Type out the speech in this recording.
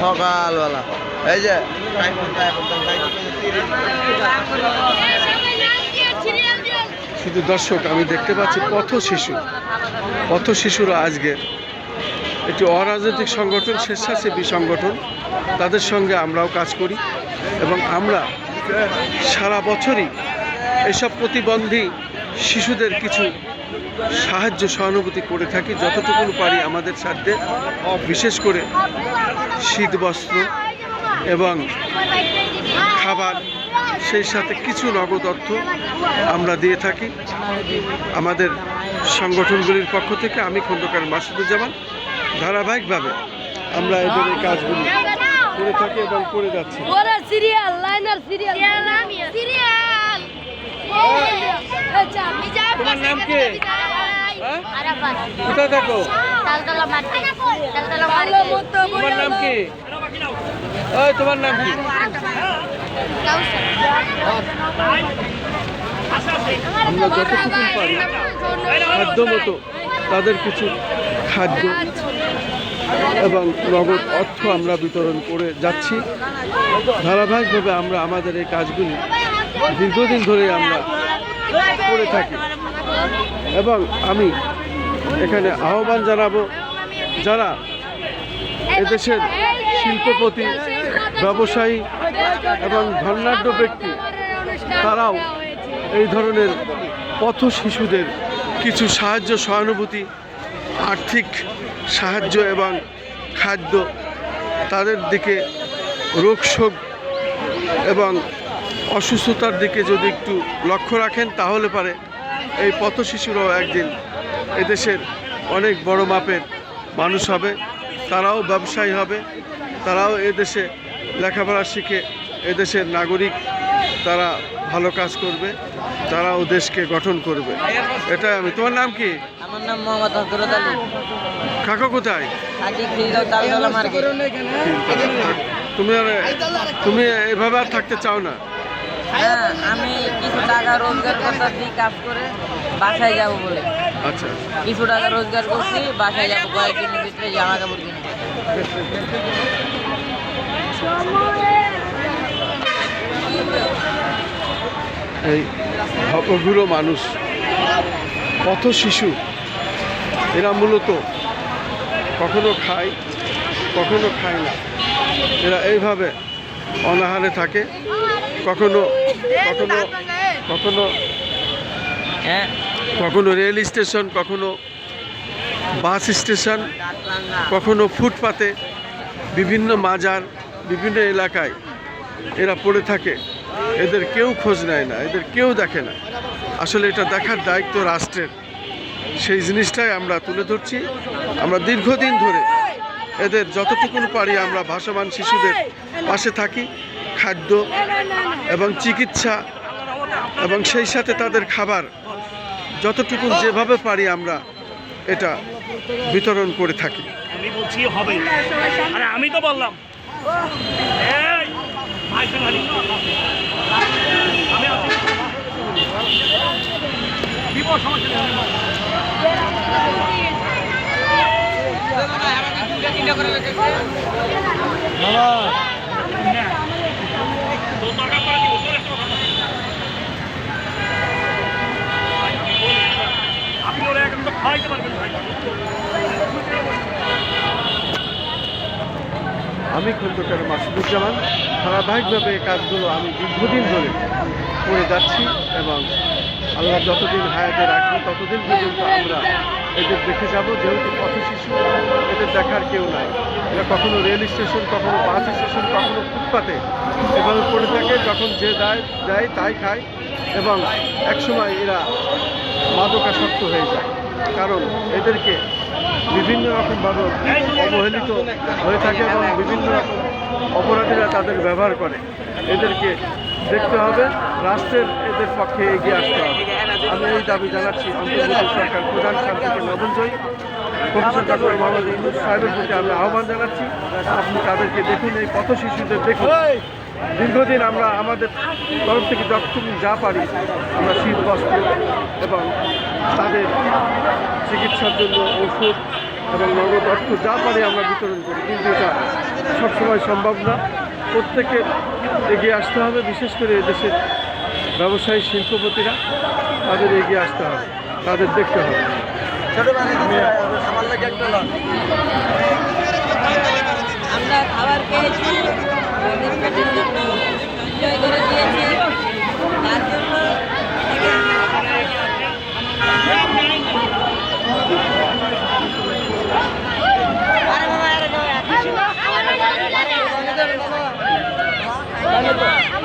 সকালবেলা। এই যে শুধু দর্শক, আমি দেখতে পাচ্ছি পথ শিশু। পথ শিশুরা আজকের একটি অরাজনৈতিক সংগঠন, স্বেচ্ছাসেবী সংগঠন। তাদের সঙ্গে আমরাও কাজ করি এবং আমরা সারা বছরই এসব প্রতিবন্ধী শিশুদের কিছু সাহায্য সহানুভূতি করে থাকি যতটুকু পারি আমাদের সাধ্যে বিশেষ করে শীত বস্ত্র এবং খাবার সেই সাথে কিছু নগদ অর্থ আমরা দিয়ে থাকি। আমাদের সংগঠনগুলির পক্ষ থেকে আমি খন্দকার মাসুদুজ্জামান ধারাবাহিকভাবে আমরা এদের এই কাজগুলি করে থাকি এবং করে যাচ্ছি। সিরিয়াল লাইনার সিরিয়াল সিরিয়াল তোমার নাম কি? হ্যাঁ? কোথায় থাকো তোমার নাম কি তোমার নাম কি আমরা যতটুকু পারি খাদ্য মতো তাদের কিছু খাদ্য এবং নগদ অর্থ আমরা বিতরণ করে যাচ্ছি ধারাবাহিকভাবে আমরা আমাদের এই কাজগুলি দীর্ঘদিন ধরে আমরা করে থাকি। এবং আমি এখানে আহ্বান জানাব যারা এদেশের শিল্পপতি, ব্যবসায়ী এবং ধর্নাঢ্য ব্যক্তি, তারাও এই ধরনের পথ শিশুদের কিছু সাহায্য, সহানুভূতি, আর্থিক সাহায্য এবং খাদ্য তাদের দিকে রোগশোক এবং অসুস্থতার দিকে যদি একটু লক্ষ্য রাখেন তাহলে পারে। এই পথ শিশুরাও একদিন এদেশের অনেক বড় মাপের মানুষ হবে। তারাও ব্যবসায়ী হবে। তারাও এদেশে লেখাপড়া শিখে এদেশের নাগরিক তারা ভালো কাজ করবে তারাও দেশকে গঠন করবে। এটাই আমি। তোমার নাম কি? আমার নাম মোহাম্মদ হজরত আলী। কাকা কোথায়? তুমি আর তুমি এভাবে আর থাকতে চাও না। আমি কিছু টাকা রোজগার করতেছি কাজ করে বাসায় যাব বলে। আচ্ছা। কিছু টাকা রোজগার করছি বাসায় যাব কয়েকদিনের ভিতরে জামা কাপড় কিনে এই ভবঘুরো মানুষ কত শিশু এরা মূলত কখনো খায় কখনো খায় না। এরা এইভাবে অনাহারে থাকে। কখনো কখনো কখনো হ্যাঁ। কখনো রেল স্টেশন কখনো বাস স্টেশন কখনো ফুটপাতে বিভিন্ন মাজার বিভিন্ন এলাকায় এরা পড়ে থাকে। এদের কেউ খোঁজ নেয় না এদের কেউ দেখে না। আসলে এটা দেখার দায়িত্ব রাষ্ট্রের। সেই জিনিসটাই আমরা তুলে ধরছি। আমরা দীর্ঘদিন ধরে এদের যতটুকু পারি আমরা ভাসমান শিশুদের পাশে থাকি। খাদ্য এবং চিকিৎসা এবং সেই সাথে তাদের খাবার যতটুকু যেভাবে পারি আমরা এটা বিতরণ করে থাকি। আমি বলছি হবে। আরে আমি তো বললাম। এই, আইসেন হারি। আমি আছি। দিব, সমস্যা নেই। না। তো দরকার পড়ে দিব, তোর একটা কথা বল। ভাই, আমি বলি, আপনি ওরা এখন তো খাওয়াইতে পারবেন ভাই আমি খন্দকার মাসুদুজ্জামান। ধারাবাহিকভাবে এই কাজগুলো আমি দীর্ঘদিন ধরে করে যাচ্ছি এবং আল্লাহ যতদিন হায়াতে রাখবে ততদিন পর্যন্ত আমরা এদের দেখে যাব। যেহেতু পথ শিশু, এদের দেখার কেউ নাই। এরা কখনো রেল স্টেশন, কখনো বাস স্টেশন, কখনো ফুটপাতে এভাবে পড়ে থাকে। যখন যে দেয় দেয় তাই খায় এবং একসময় এরা মাদকাসক্ত হয়ে যায়। কারণ এদেরকে বিভিন্ন রকমভাবে অবহেলিত হয়ে থাকে এবং বিভিন্ন রকম অপরাধীরা তাদের ব্যবহার করে। এদেরকে দেখতে হবে, রাষ্ট্রের এদের পক্ষে এগিয়ে আসতে হবে। আমি এই দাবি জানাচ্ছি, অন্তর্বর্তী সরকার প্রধান শান্তিকে নবনজয়ী প্রফেসর ডক্টর মোহাম্মদ ইউনুস সাহেবের প্রতি আমি আহ্বান জানাচ্ছি, আপনি তাদেরকে দেখুন, এই পথ শিশুদের দেখুন। দীর্ঘদিন আমরা আমাদের তরফ থেকে যতটুকু যা পারি, আমরা শীত বস্ত্র এবং তাদের চিকিৎসার জন্য ওষুধ এবং নগদ অর্থ যা পারি আমরা বিতরণ করি কিন্তু এটা সবসময় সম্ভব না। প্রত্যেকে এগিয়ে আসতে হবে বিশেষ করে এদেশের ব্যবসায়ী শিল্পপতিরা তাদের এগিয়ে আসতে হবে তাদের দেখতে হবে। ছোট মানে আমার লাগে একটা লন। আমরা খাবার পেয়েছি করে দিয়েছি। আমাদের